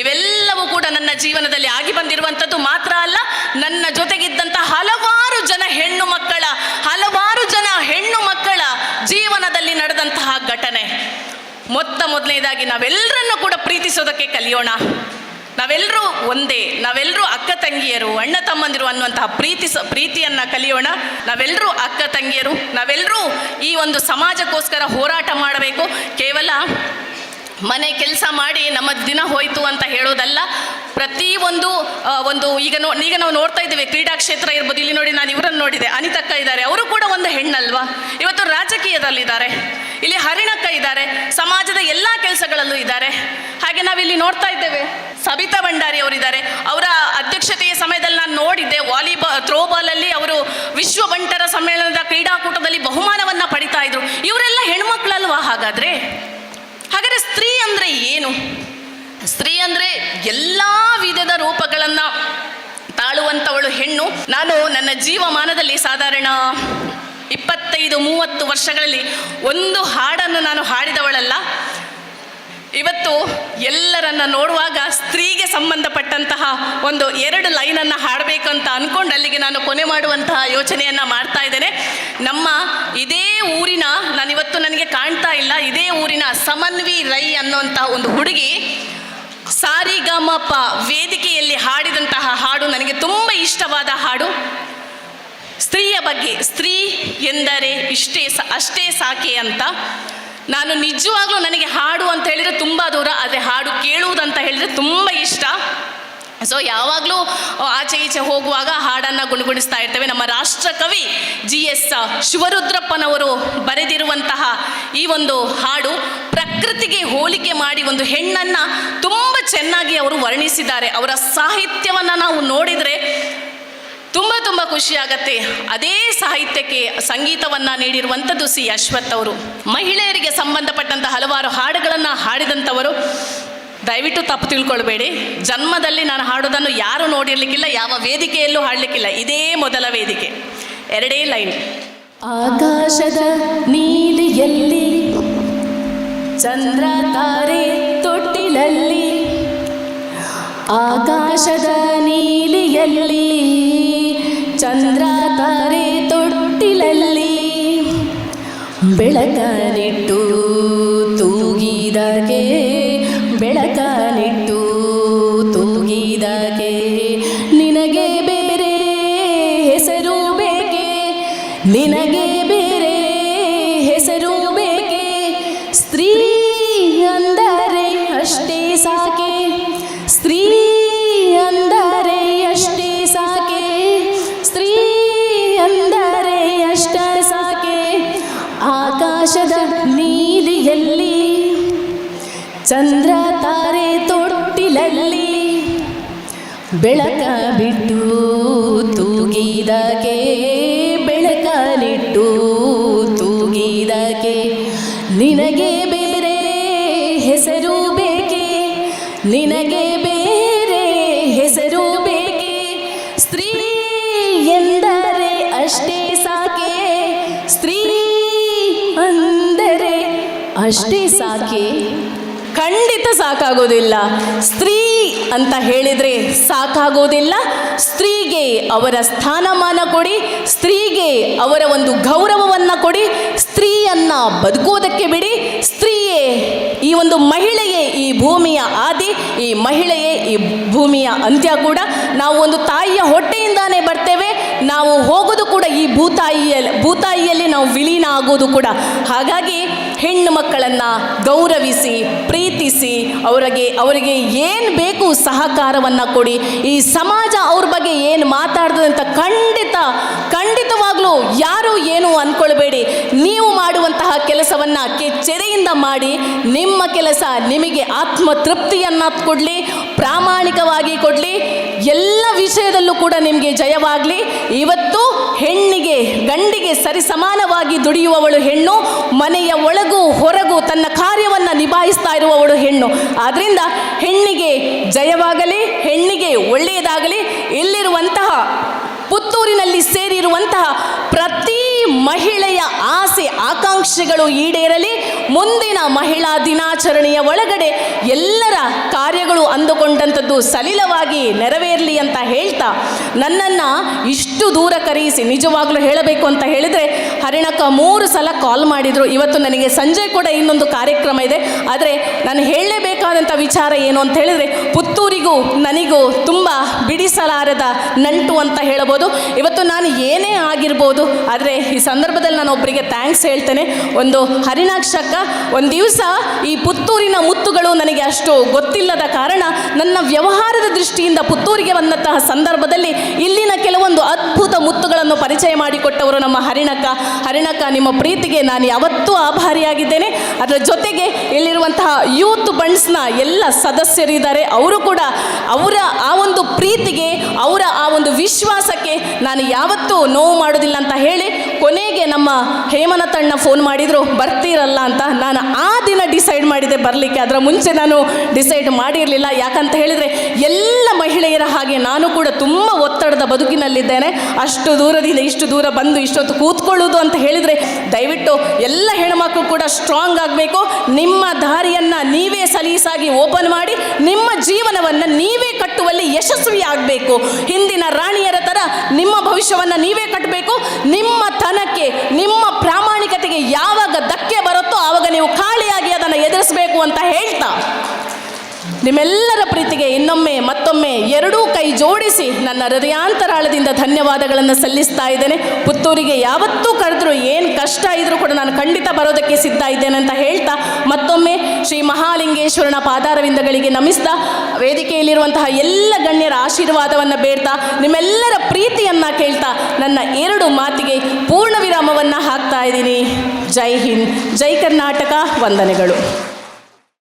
ಇವೆಲ್ಲವೂ ಕೂಡ ನನ್ನ ಜೀವನದಲ್ಲಿ ಆಗಿ ಬಂದಿರುವಂಥದ್ದು ಮಾತ್ರ ಅಲ್ಲ, ನನ್ನ ಜೊತೆಗಿದ್ದಂಥ ಹಲವಾರು ಜನ ಹೆಣ್ಣು ಮಕ್ಕಳ, ಹಲವಾರು ಜನ ಹೆಣ್ಣು ಮಕ್ಕಳ ಜೀವನದಲ್ಲಿ ನಡೆದಂತಹ ಘಟನೆ. ಮೊತ್ತ ಮೊದಲನೇದಾಗಿ ನಾವೆಲ್ಲರನ್ನು ಕೂಡ ಪ್ರೀತಿಸೋದಕ್ಕೆ ಕಲಿಯೋಣ. ನಾವೆಲ್ಲರೂ ಒಂದೇ ನಾವೆಲ್ಲರೂ ಅಕ್ಕ ತಂಗಿಯರು, ಅಣ್ಣ ತಮ್ಮಂದಿರು ಅನ್ನುವಂತಹ ಪ್ರೀತಿ ಪ್ರೀತಿಯನ್ನ ಕಲಿಯೋಣ. ನಾವೆಲ್ಲರೂ ಅಕ್ಕ ತಂಗಿಯರು ನಾವೆಲ್ಲರೂ ಈ ಒಂದು ಸಮಾಜಕ್ಕೋಸ್ಕರ ಹೋರಾಟ ಮಾಡಬೇಕು. ಕೇವಲ ಮನೆ ಕೆಲಸ ಮಾಡಿ ನಮ್ಮ ದಿನ ಹೋಯಿತು ಅಂತ ಹೇಳೋದಲ್ಲ. ಪ್ರತಿಯೊಂದು ಒಂದು ಒಂದು ಈಗ ನೋ, ಈಗ ನಾವು ನೋಡ್ತಾ ಇದ್ದೀವಿ, ಕ್ರೀಡಾ ಕ್ಷೇತ್ರ ಇರ್ಬೋದು. ಇಲ್ಲಿ ನೋಡಿ ನಾನು ಇವರನ್ನು ನೋಡಿದೆ ಅನಿತಕ್ಕ ಇದ್ದಾರೆ. ಅವರು ಕೂಡ ಒಂದು ಹೆಣ್ಣಲ್ವಾ? ಇವತ್ತು ರಾಜಕೀಯದಲ್ಲಿದ್ದಾರೆ. ಇಲ್ಲಿ ಹರಿಣಕ್ಕ ಇದ್ದಾರೆ. ಸಮಾಜದ ಎಲ್ಲ ಕೆಲಸಗಳಲ್ಲೂ ಇದ್ದಾರೆ. ಹಾಗೆ ನಾವಿಲ್ಲಿ ನೋಡ್ತಾ ಇದ್ದೇವೆ. ಸಬಿತಾ ಭಂಡಾರಿ ಅವರಿದ್ದಾರೆ. ಅವರ ಅಧ್ಯಕ್ಷತೆಯ ಸಮಯದಲ್ಲಿ ನಾನು ನೋಡಿದ್ದೆ. ವಾಲಿಬಾಲ್, ಥ್ರೋಬಾಲಲ್ಲಿ ಅವರು ವಿಶ್ವ ಬಂಟರ ಸಮ್ಮೇಳನದ ಕ್ರೀಡಾಕೂಟದಲ್ಲಿ ಬಹುಮಾನವನ್ನು ಪಡಿತಾ ಇದ್ರು. ಇವರೆಲ್ಲ ಹೆಣ್ಮಕ್ಳಲ್ವಾ ಹಾಗಾದ್ರೆ? ಹಾಗಾದರೆ ಸ್ತ್ರೀ ಅಂದ್ರೆ ಏನು? ಸ್ತ್ರೀ ಅಂದ್ರೆ ಎಲ್ಲ ವಿಧದ ರೂಪಗಳನ್ನು ತಾಳುವಂಥವಳು ಹೆಣ್ಣು. ನಾನು ನನ್ನ ಜೀವಮಾನದಲ್ಲಿ ಸಾಧಾರಣ ಇಪ್ಪತ್ತೈದು, ಮೂವತ್ತು ವರ್ಷಗಳಲ್ಲಿ ಒಂದು ಹಾಡನ್ನು ನಾನು ಹಾಡಿದವಳಲ್ಲ. ಇವತ್ತು ಎಲ್ಲರನ್ನ ನೋಡುವಾಗ ಸ್ತ್ರೀಗೆ ಸಂಬಂಧಪಟ್ಟಂತಹ ಒಂದು ಎರಡು ಲೈನನ್ನು ಹಾಡಬೇಕಂತ ಅಂದ್ಕೊಂಡು ಅಲ್ಲಿಗೆ ನಾನು ಕೊನೆ ಮಾಡುವಂತಹ ಯೋಚನೆಯನ್ನು ಮಾಡ್ತಾ ಇದ್ದೇನೆ. ನಮ್ಮ ಇದೇ ಊರಿನ ನಾನಿವತ್ತು ನನಗೆ ಕಾಣ್ತಾ ಇಲ್ಲ, ಇದೇ ಊರಿನ ಸಮನ್ವಿ ರೈ ಅನ್ನುವಂತಹ ಒಂದು ಹುಡುಗಿ ಸಾರಿಗಮಪ ವೇದಿಕೆಯಲ್ಲಿ ಹಾಡಿದಂತಹ ಹಾಡು ನನಗೆ ತುಂಬ ಇಷ್ಟವಾದ ಹಾಡು. ಸ್ತ್ರೀಯ ಬಗ್ಗೆ, ಸ್ತ್ರೀ ಎಂದರೆ ಇಷ್ಟೇ ಅಷ್ಟೇ ಸಾಕೆ ಅಂತ ನಾನು ನಿಜವಾಗ್ಲೂ ನನಗೆ ಹಾಡು ಅಂತ ಹೇಳಿದರೆ ತುಂಬ ದೂರ, ಆದರೆ ಹಾಡು ಕೇಳುವುದಂತ ಹೇಳಿದರೆ ತುಂಬ ಇಷ್ಟ. ಸೊ ಯಾವಾಗಲೂ ಆಚೆ ಈಚೆ ಹೋಗುವಾಗ ಹಾಡನ್ನು ಗುಣಗುಣಿಸ್ತಾ ಇರ್ತೇವೆ. ನಮ್ಮ ರಾಷ್ಟ್ರ ಕವಿ ಜಿ ಎಸ್ ಶಿವರುದ್ರಪ್ಪನವರು ಬರೆದಿರುವಂತಹ ಈ ಒಂದು ಹಾಡು ಪ್ರಕೃತಿಗೆ ಹೋಲಿಕೆ ಮಾಡಿ ಒಂದು ಹೆಣ್ಣನ್ನು ತುಂಬ ಚೆನ್ನಾಗಿ ಅವರು ವರ್ಣಿಸಿದ್ದಾರೆ. ಅವರ ಸಾಹಿತ್ಯವನ್ನು ನಾವು ನೋಡಿದರೆ ತುಂಬ ತುಂಬ ಖುಷಿಯಾಗತ್ತೆ ಅದೇ ಸಾಹಿತ್ಯಕ್ಕೆ ಸಂಗೀತವನ್ನು ನೀಡಿರುವಂಥದ್ದು ಸಿ. ಅಶ್ವಥ್ ಅವರು. ಮಹಿಳೆಯರಿಗೆ ಸಂಬಂಧಪಟ್ಟಂಥ ಹಲವಾರು ಹಾಡುಗಳನ್ನು ಹಾಡಿದಂಥವರು. ದಯವಿಟ್ಟು ತಪ್ಪು ತಿಳ್ಕೊಳ್ಬೇಡಿ. ಜನ್ಮದಲ್ಲಿ ನಾನು ಹಾಡೋದನ್ನು ಯಾರು ನೋಡಿರ್ಲಿಕ್ಕಿಲ್ಲ, ಯಾವ ವೇದಿಕೆಯಲ್ಲೂ ಹಾಡಲಿಕ್ಕಿಲ್ಲ. ಇದೇ ಮೊದಲ ವೇದಿಕೆ. ಎರಡೇ ಲೈನ್. ಆಕಾಶದ ನೀಲಿಯಲ್ಲಿ, ಚಂದ್ರ ತಾರೆ ತೊಟ್ಟಿಲಲ್ಲಿ, ಆಕಾಶದ ನೀಲಿಯಲ್ಲಿ ಚಂದ್ರ ತಾರೆ ತೊಟ್ಟಿಲಲ್ಲಿ ಬೆಳಕನಿಟ್ಟು ಸಾಕಾಗೋದಿಲ್ಲ. ಸ್ತ್ರೀ ಅಂತ ಹೇಳಿದರೆ ಸಾಕಾಗೋದಿಲ್ಲ. ಸ್ತ್ರೀಗೆ ಅವರ ಸ್ಥಾನಮಾನ ಕೊಡಿ. ಸ್ತ್ರೀಗೆ ಅವರ ಒಂದು ಗೌರವವನ್ನು ಕೊಡಿ. ಸ್ತ್ರೀಯನ್ನ ಬದುಕೋದಕ್ಕೆ ಬಿಡಿ. ಸ್ತ್ರೀಯೇ, ಈ ಒಂದು ಮಹಿಳೆಯೇ ಈ ಭೂಮಿಯ ಆದಿ, ಈ ಮಹಿಳೆಯೇ ಈ ಭೂಮಿಯ ಅಂತ್ಯ ಕೂಡ. ನಾವು ಒಂದು ತಾಯಿಯ ಹೊಟ್ಟೆಯಿಂದಾನೇ ಬರ್ತೇವೆ. ನಾವು ಹೋಗೋದು ಕೂಡ ಈ ಭೂತಾಯಿಯಲ್ಲಿ ಭೂತಾಯಿಯಲ್ಲಿ ನಾವು ವಿಲೀನ ಆಗೋದು ಕೂಡ. ಹಾಗಾಗಿ ಹೆಣ್ಣು ಮಕ್ಕಳನ್ನು ಗೌರವಿಸಿ, ಪ್ರೀತಿಸಿ, ಅವರಿಗೆ ಅವರಿಗೆ ಏನು ಬೇಕು ಸಹಕಾರವನ್ನು ಕೊಡಿ. ಈ ಸಮಾಜ ಅವ್ರ ಬಗ್ಗೆ ಏನು ಮಾತಾಡ್ತದೆ ಅಂತ ಖಂಡಿತ, ಖಂಡಿತವಾಗಲೂ ಯಾರು ಏನು ಅಂದ್ಕೊಳ್ಬೇಡಿ ನೀವು ಮಾಡುವಂತಹ ಕೆಲಸವನ್ನು ಕೆಚ್ಚೆರೆಯಿಂದ ಮಾಡಿ, ನಿಮ್ಮ ಕೆಲಸ ನಿಮಗೆ ಆತ್ಮ ತೃಪ್ತಿಯನ್ನು ಕೊಡಲಿ, ಪ್ರಾಮಾಣಿಕವಾಗಿ ಕೊಡಲಿ. ಎಲ್ಲ ವಿಷಯದಲ್ಲೂ ಕೂಡ ನಿಮಗೆ ಜಯವಾಗಲಿ. ಇವತ್ತು ಹೆಣ್ಣಿಗೆ, ಗಂಡಿಗೆ ಸರಿಸಮಾನವಾಗಿ ದುಡಿಯುವವಳು ಹೆಣ್ಣು, ಮನೆಯ ಒಳಗೂ ಹೊರಗೂ ತನ್ನ ಕಾರ್ಯವನ್ನು ನಿಭಾಯಿಸ್ತಾ ಇರುವವಳು ಹೆಣ್ಣು. ಆದ್ದರಿಂದ ಹೆಣ್ಣಿಗೆ ಜಯವಾಗಲಿ, ಹೆಣ್ಣಿಗೆ ಒಳ್ಳೆಯದಾಗಲಿ, ಇಲ್ಲಿರುವಂತಹ ಪುತ್ತೂರಿನಲ್ಲಿ ಸೇರಿರುವಂತಹ ಪ್ರತಿ ಮಹಿಳೆಯ ಆಸೆ, ಆಕಾಂಕ್ಷೆಗಳು ಈಡೇರಲಿ, ಮುಂದಿನ ಮಹಿಳಾ ದಿನಾಚರಣೆಯ ಒಳಗಡೆ ಎಲ್ಲರ ಕಾರ್ಯಗಳು ಅಂದುಕೊಂಡಂಥದ್ದು ಸಲಿಲವಾಗಿ ನೆರವೇರಲಿ ಅಂತ ಹೇಳ್ತಾ ನನ್ನನ್ನು ಇಷ್ಟು ದೂರ ಕರೆಯಿಸಿ ನಿಜವಾಗ್ಲೂ ಹೇಳಬೇಕು ಅಂತ ಹೇಳಿದರೆ ಹರಿಣಕ್ಕ ಮೂರು ಸಲ ಕಾಲ್ ಮಾಡಿದರು. ಇವತ್ತು ನನಗೆ ಸಂಜೆ ಕೂಡ ಇನ್ನೊಂದು ಕಾರ್ಯಕ್ರಮ ಇದೆ. ಆದರೆ ನಾನು ಹೇಳಲೇಬೇಕಾದಂಥ ವಿಚಾರ ಏನು ಅಂತ ಹೇಳಿದರೆ ಪುತ್ತೂರಿಗೂ ನನಗೂ ತುಂಬ ಬಿಡಿಸಲಾರದ ನಂಟು ಅಂತ ಹೇಳಬಹುದು. ಇವತ್ತು ನಾನು ಏನೇ ಆಗಿರ್ಬೋದು, ಆದರೆ ಈ ಸಂದರ್ಭದಲ್ಲಿ ನಾನು ಒಬ್ಬರಿಗೆ ಥ್ಯಾಂಕ್ಸ್ ಹೇಳ್ತೇನೆ. ಒಂದು ಹರಿಣಾಕ್ಷಕ್ಕ ಒಂದು ದಿವಸ ಈ ಪುತ್ತೂರಿನ ಮುತ್ತುಗಳು ನನಗೆ ಅಷ್ಟು ಗೊತ್ತಿಲ್ಲದ ಕಾರಣ ನನ್ನ ವ್ಯವಹಾರದ ದೃಷ್ಟಿಯಿಂದ ಪುತ್ತೂರಿಗೆ ಬಂದಂತಹ ಸಂದರ್ಭದಲ್ಲಿ ಇಲ್ಲಿನ ಕೆಲವೊಂದು ಅದ್ಭುತ ಮುತ್ತುಗಳನ್ನು ಪರಿಚಯ ಮಾಡಿಕೊಟ್ಟವರು ನಮ್ಮ ಹರಿಣಕ್ಕ ಹರಿಣಕ್ಕ ನಿಮ್ಮ ಪ್ರೀತಿಗೆ ನಾನು ಯಾವತ್ತೂ ಆಭಾರಿಯಾಗಿದ್ದೇನೆ. ಅದರ ಜೊತೆಗೆ ಇಲ್ಲಿರುವಂತಹ ಯೂತ್ ಬಂಡ್ಸ್ನ ಎಲ್ಲ ಸದಸ್ಯರಿದ್ದಾರೆ. ಅವರು ಕೂಡ ಅವರ ಆ ಒಂದು ಪ್ರೀತಿಗೆ, ಅವರ ಆ ಒಂದು ವಿಶ್ವಾಸಕ್ಕೆ ನಾನು ಯಾವತ್ತೂ ನೋವು ಮಾಡೋದಿಲ್ಲ ಅಂತ ಹೇಳಿ ಕೊನೆಗೆ ನಮ್ಮ ಹೇಮನತಣ್ಣ ಫೋನ್ ಮಾಡಿದರು, ಬರ್ತೀರಲ್ಲ ಅಂತ. ನಾನು ಆ ದಿನ ಡಿಸೈಡ್ ಮಾಡಿದೆ ಬರಲಿಕ್ಕೆ. ಅದರ ಮುಂಚೆ ನಾನು ಡಿಸೈಡ್ ಮಾಡಿರಲಿಲ್ಲ. ಯಾಕಂತ ಹೇಳಿದರೆ ಎಲ್ಲ ಮಹಿಳೆಯರ ಹಾಗೆ ನಾನು ಕೂಡ ತುಂಬ ಒತ್ತಡದ ಬದುಕಿನಲ್ಲಿದ್ದೇನೆ. ಅಷ್ಟು ದೂರದಿಂದ ಇಷ್ಟು ದೂರ ಬಂದು ಇಷ್ಟೊತ್ತು ಕೂತ್ಕೊಳ್ಳೋದು ಅಂತ ಹೇಳಿದರೆ ದಯವಿಟ್ಟು ಎಲ್ಲ ಹೆಣ್ಮಕ್ಳು ಕೂಡ ಸ್ಟ್ರಾಂಗ್ ಆಗಬೇಕು. ನಿಮ್ಮ ದಾರಿಯನ್ನು ನೀವೇ ಸಲೀಸಾಗಿ ಓಪನ್ ಮಾಡಿ, ನಿಮ್ಮ ಜೀವನವನ್ನು ನೀವೇ ಕಟ್ಟುವಲ್ಲಿ ಯಶಸ್ವಿ ಆಗಬೇಕು. ಹಿಂದಿನ ರಾಣಿಯರ ಥರ ನಿಮ್ಮ ಭವಿಷ್ಯವನ್ನು ನೀವೇ ಕಟ್ಟಬೇಕು ನಿಮ್ಮ ತನಕ್ಕೆ, ನಿಮ್ಮ ಪ್ರಾಮಾಣಿಕತೆಗೆ ಯಾವಾಗ ಧಕ್ಕೆ ಬರುತ್ತೋ ಆವಾಗ ನೀವು ಖಾಲಿಯಾಗಿ ಅದನ್ನು ಎದುರಿಸಬೇಕು ಅಂತ ಹೇಳ್ತಾ. ನಿಮ್ಮೆಲ್ಲರ ಪ್ರೀತಿಗೆ ಇನ್ನೊಮ್ಮೆ ಮತ್ತೊಮ್ಮೆ ಎರಡೂ ಕೈ ಜೋಡಿಸಿ ನನ್ನ ಹೃದಯಾಂತರಾಳದಿಂದ ಧನ್ಯವಾದಗಳನ್ನು ಸಲ್ಲಿಸ್ತಾ ಇದ್ದೇನೆ. ಪುತ್ತೂರಿಗೆ ಯಾವತ್ತೂ ಕರೆದರೂ ಏನು ಕಷ್ಟ ಇದ್ರೂ ಕೂಡ ನಾನು ಖಂಡಿತ ಬರೋದಕ್ಕೆ ಸಿದ್ಧ ಇದ್ದೇನೆ ಅಂತ ಹೇಳ್ತಾ ಮತ್ತೊಮ್ಮೆ ಶ್ರೀ ಮಹಾಲಿಂಗೇಶ್ವರನ ಪಾದಾರವಿಂದಗಳಿಗೆ ನಮಿಸ್ತಾ ವೇದಿಕೆಯಲ್ಲಿರುವಂತಹ ಎಲ್ಲ ಗಣ್ಯರ ಆಶೀರ್ವಾದವನ್ನು ಬೇಡ್ತಾ ನಿಮ್ಮೆಲ್ಲರ ಪ್ರೀತಿಯನ್ನು ಕೇಳ್ತಾ ನನ್ನ ಎರಡು ಮಾತಿಗೆ ಪೂರ್ಣ ವಿರಾಮವನ್ನು ಹಾಕ್ತಾ ಇದ್ದೀನಿ. ಜೈ ಹಿಂದ್, ಜೈ ಕರ್ನಾಟಕ, ವಂದನೆಗಳು.